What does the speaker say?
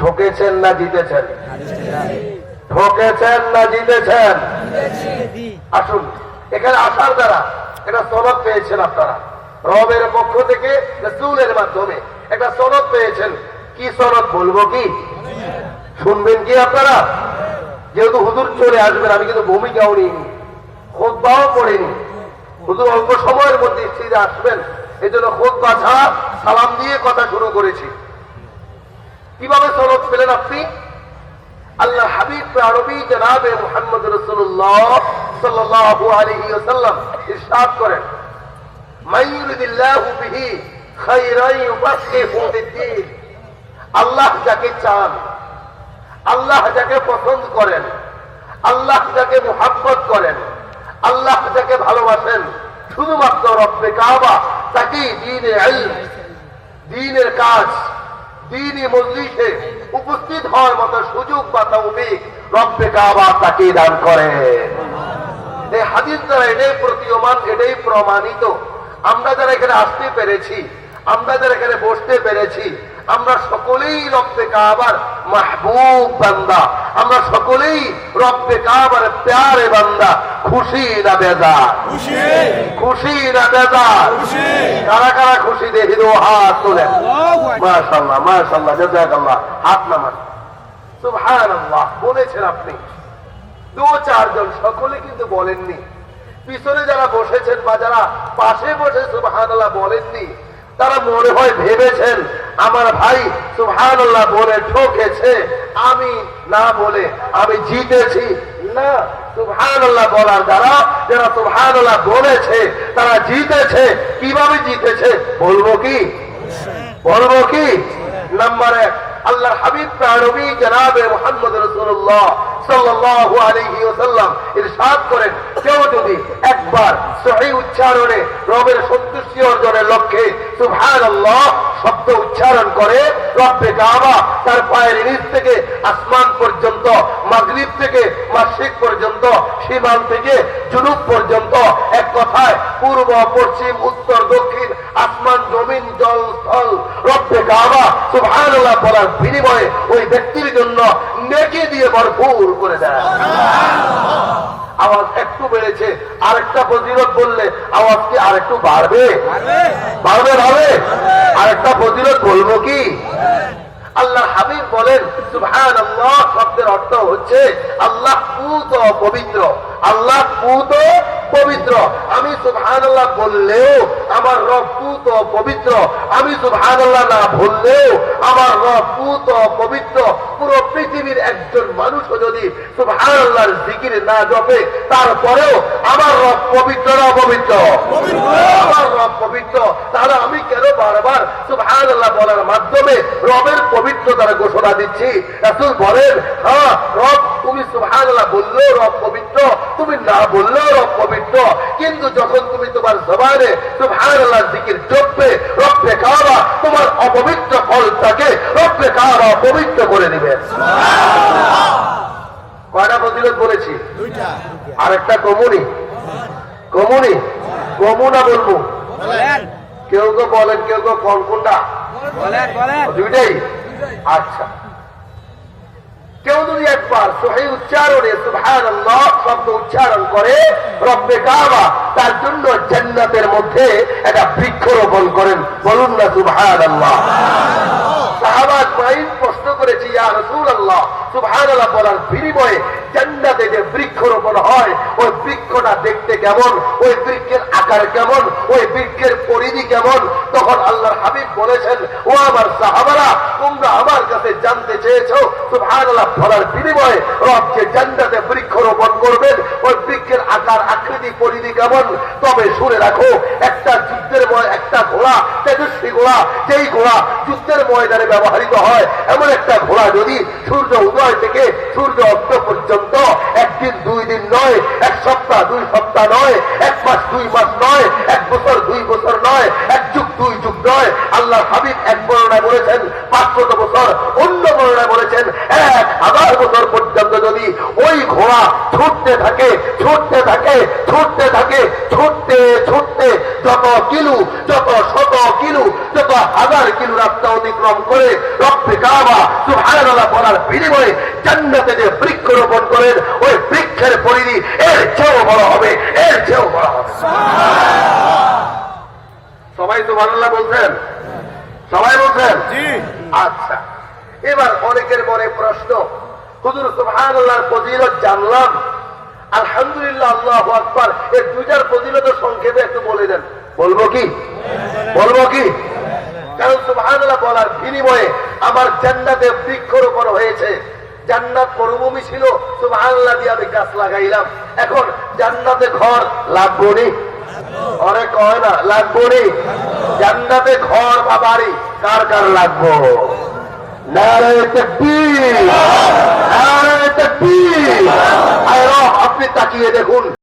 ঠকেছেন না জিতেছেন? ঠকেছেন না জিতেছেন? আসুন, এখানে আসার দ্বারা একটা সনদ পেয়েছেন আপনারা। রবের পক্ষ থেকে রসুলের মাধ্যমে একটা সনদ পেয়েছেন। কি সনদ বলব কি? শুনবেন কি আপনারা? যেহেতু হুজুর চলে আসবেন আমি কিন্তু ভূমিকাও নিইনি খোদবাও পড়িনি। হুজুর অল্প সময়ের মধ্যে স্থিরে আসবেন এই জন্য খোদবা ছাড়া সালাম দিয়ে কথা শুরু করেছি। কীভাবে সনদ পেলেন আপনি? আল্লাহ হাবিব আল্লাহ যাকে চান আল্লাহ যাকে পছন্দ করেন, আল্লাহ যাকে মুহাব্বত করেন, আল্লাহ যাকে ভালোবাসেন, শুধুমাত্র রব্বে কাবা, তাকেই দিনে দিনের কাজ, দিনই মজলিসে উপস্থিত হওয়ার মতো সুযোগ বা তৌফিক রব্বে কাবা তাকে দান করেন। এই হাদিস দ্বারা এটাই প্রতীয়মান, এটাই প্রমাণিত। আমরা যারা এখানে আসতে পেরেছি আমরা যারা এখানে বসতে পেরেছি আমরা সকলেই রব্বে কাবার মাহবুব বান্দা। আমরা সকলেই রব্বে কাবার প্যারে বান্দা। খুশি না বেজার? খুশি। না বেজার? কারা কারা খুশি দেখি দো হাত তোলেন। মাশাল্লাহ মাশাল্লাহ জাজাকাল্লাহ। হাত নামান। সুবহানাল্লাহ বলেছেন আপনি। দু চারজন সকলে কিন্তু বলেননি। পিছনে যারা বসেছেন বা যারা পাশে বসে সুবহানাল্লাহ বলেননি। তারা মনে হয় ভেবেছেন, আমার ভাই সুহানুল্লাহ বলে ঠকেছে, আমি না বলে আমি জিতেছি। না, সুবহানাল্লাহ বলার দ্বারা যারা সুবহানাল্লাহ বলেছে, তারা জিতেছে। কীভাবে জিতেছে, বলব কি? বলব কি? নাম্বার এক আল্লাহর হাবিব প্রাণবী জনাবে মোহাম্মদ রসুল্লাহ সাল্লাল্লাহু আলাইহি ওয়াসাল্লাম ইরশাদ করেন। কেউ যদি একবার সহি উচ্চারণে রবের সন্তুষ্টি অর্জনের লক্ষ্যে সুবহানাল্লাহ শব্দ উচ্চারণ করে, রব্বে তার পায়ের থেকে আসমান পর্যন্ত, মাগরিব থেকে মাসিক পর্যন্ত সীমাল থেকে জুনুব পর্যন্ত, এক কথায় পূর্ব, পশ্চিম, উত্তর, দক্ষিণ, আসমান, জমিন, জল, স্থল সুবহানাল্লাহ বলার বিনিময়ে ওই ব্যক্তির জন্য নেকি দিয়ে ভরপুর করে দেয়। আওয়াজ একটু বেড়েছে আরেকটা প্রতিরোধ বললে আওয়াজ কি আরেকটু বাড়বে? বাড়বে। বাড়বে আরেকটা প্রতিরোধ বলব কি? আল্লাহ হাবিব বলেন সুভান আল্লাহ শব্দের অর্থ হচ্ছে আল্লাহ পুত পবিত্র। আল্লাহ পুত পবিত্র। আমি সুভান আল্লাহ বললেও আমার রব পুত পবিত্র। আমি সুভান আল্লাহ না বললেও আমার রব পুত পবিত্র। পুরো একজন মানুষও যদি আল্লাহর জিকির না জপে, তারপরেও আমার রব পবিত্র না পবিত্র আমার রব পবিত্র। তাহলে আমি কেন বারবার সুবহান আল্লাহ বলার মাধ্যমে রবের পবিত্রতার ঘোষণা দিচ্ছি? এখন বলেন হ্যাঁ রব তুমি আল্লাহ বললেও রব পবিত্র তুমি না বললেও রব পবিত্র। কিন্তু যখন তুমি তোমার জবানে আল্লাহ জিকির জপবে রব্বে কাবা তোমার অপবিত্র ফলটাকে রব্বে কাবা পবিত্র করে দিবে কয়টা ফজিলত বলেছি? আরেকটা কমুনি। কমুনি? কমুনা বলব। কেউ কেউ বলেন কেউ কেউ কোন কোনটা? বলেন বলেন। দুইটাই? আচ্ছা। কেউ যদি একবার সহি উচ্চারণে সুভান শব্দ উচ্চারণ করে, রব্বে কাবা, তার জন্য জান্নাতের মধ্যে একটা বৃক্ষ বৃক্ষরোপণ করেন। বলুন না সুবহানাল্লাহ। সাহাবাদ মাইন প্রশ্ন করেছি রাসূলুল্লাহ, সুবহানাল্লাহ বলার বিনিময়ে জান্নাতে যে বৃক্ষরোপণ হয়, ওই বৃক্ষটা দেখতে কেমন? ওই বৃক্ষের আকার কেমন? ওই বৃক্ষের পরিধি কেমন? তখন আল্লাহর হাবিব বলেছেন, ও আমার সাহাবারা, তোমরা আমার কাছে জানতে চেয়েছো, সুবহানাল্লাহ বলার বিনিময়ে রব যে জান্নাতে বৃক্ষরোপণ করবেন। ওই বৃক্ষের আকার, আকৃতি, পরিধি কেমন? তবে শুনে রাখো, একটা যুদ্ধের ময়, একটা ঘোড়া, তেজস্বী ঘোড়া, যেই ঘোড়া যুদ্ধের ময়দানে ব্যবহৃত হয়, এমন একটা ঘোড়া যদি সূর্য উদয় থেকে সূর্য অস্ত পর্যন্ত নয়, এক সপ্তাহ দুই সপ্তাহ নয়, এক মাস দুই মাস নয়, এক বছর দুই বছর নয়, এক দুই যুগ নয় আল্লাহ হাবিব এক বর্ণায় বলেছেন, পাঁচশত বছর অন্য বর্ণায় বলেছেন, এক হাজার বছর পর্যন্ত যদি ওই ঘোড়া ছুটতে থাকে ছুটতে থাকে ছুটতে থাকে, ছুটতে ছুটতে যত কিলো, যত শত কিলো, যত হাজার কিলো রাস্তা অতিক্রম করে রক্তে কাবা, সুবহানাল্লাহ বলার বিনিময়ে জান্নাতে যে বৃক্ষ রোপণ করেন, ওই বৃক্ষের পরিধি এর চেয়েও বড় হবে, এর চেয়েও বড় হবে। সবাই তো ভালো বলছেন? সবাই বলছেন? আচ্ছা। এবার অনেকের মনে প্রশ্ন হুজুর সুবহান আল্লাহর ফজিলত জানলাম? আলহামদুলিল্লাহ আল্লাহ আকবার। এই দুইটার ফজিলত সংক্ষেপে একটু বলে দেন। বলব কি? বলব কি? কারণ সুবহান বলার বিনিময়ে আমার জান্নাতে বৃক্ষরোপণ হয়েছে। জান্নাত মরুভূমি ছিল সুবহান দিয়ে আমি গাছ লাগাইলাম। এখন জান্নাতে ঘর লাগবো নি? অনেক কয় না লাগবো নি? জান্নাতে ঘর বা বাড়ি কার কার লাগবো? আপনি তাকিয়ে দেখুন।